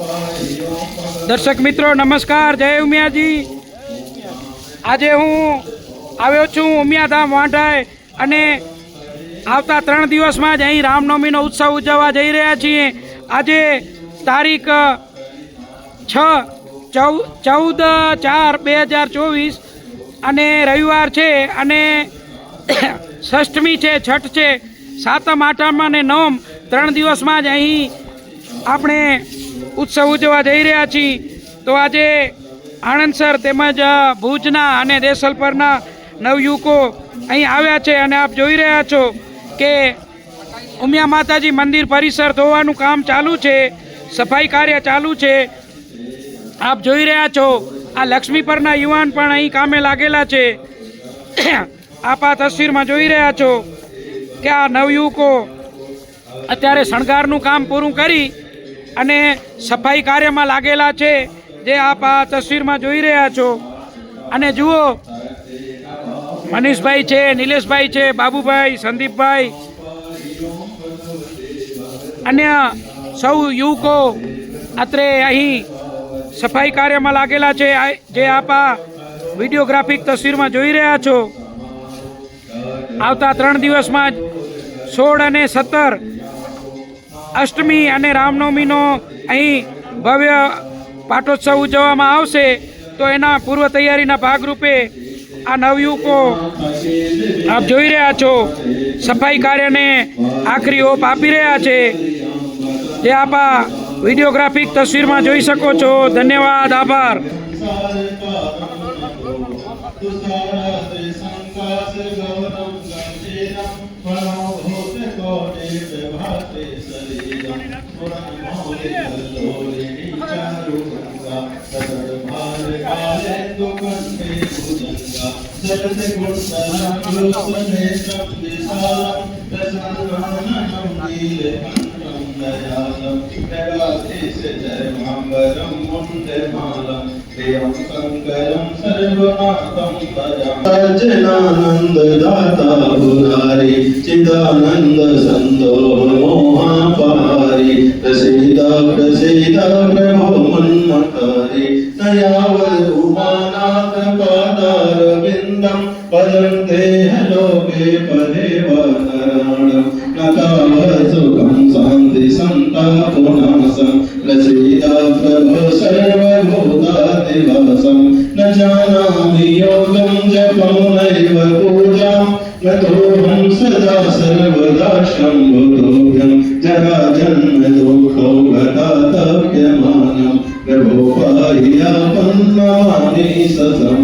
દર્શક મિત્રો, નમસ્કાર. જય ઉમિયાજી. આજે હું આવ્યો છું ઉમિયાધામ વાંઢાય અને આવતા ત્રણ દિવસમાં જ અહીં રામનવમીનો ઉત્સવ ઉજવવા જઈ રહ્યા છીએ. આજે તારીખ છ ચૌ ચૌદ, ચાર, બે હજાર ચોવીસ અને રવિવાર છે અને ષષ્ઠમી છે, છઠ છે, સાતમ, આઠમ અને નવમ ત્રણ દિવસમાં જ અહીં આપણે ઉત્સવ ઉજવવા જઈ રહ્યા છીએ. તો આજે આણંદસર તેમજ ભુજના અને દેસલપરના નવયુવકો અહીં આવ્યા છે અને આપ જોઈ રહ્યા છો કે ઉમિયા માતાજી મંદિર પરિસર ધોવાનું કામ ચાલુ છે, સફાઈ કાર્ય ચાલુ છે. આપ જોઈ રહ્યા છો, આ લક્ષ્મીપરના યુવાન પણ અહીં કામે લાગેલા છે. આપ આ તસવીરમાં જોઈ રહ્યા છો કે આ નવયુવકો અત્યારે શણગારનું કામ પૂરું કરી અને સફાઈ કાર્યમાં લાગેલા છે, જે આપ આ તસવીરમાં જોઈ રહ્યા છો. અને જુઓ, મનીષભાઈ છે, નિલેશભાઈ છે, બાબુભાઈ, સંદીપભાઈ. અન્ય સૌ યુવકો અત્રે અહીં સફાઈ કાર્યમાં લાગેલા છે જે આપ આ વિડીયોગ્રાફિક તસવીરમાં જોઈ રહ્યા છો. આવતા ત્રણ દિવસમાં જ સોળ અને સત્તર અષ્ટમી અને રામનવમીનો અહીં ભવ્ય પાટોત્સવ ઉજવવામાં આવશે. તો એના પૂર્વ તૈયારીના ભાગરૂપે આ નવયુવકો આપ જોઈ રહ્યા છો. સફાઈ કાર્યને આખરી ઓપ આપી રહ્યા છે. જે આપ આ વિડીયોગ્રાફિક તસવીરમાં જોઈ શકો છો. ધન્યવાદ, આભાર. सज्जनानंद दाता मुरारी चिदानंद संतो दयावल उमानाथ पादार विंदम भजन्ते लोके परिवारणं नताव सुखं शान्ति सन्तापुनासं प्रसीदा प्रभो सर्वभूतादिवासं न जानामि योगं जपं नैव पूजां नतोऽहं सदा सर्वदा शम्भुतोऽभ्यं Hare Krishna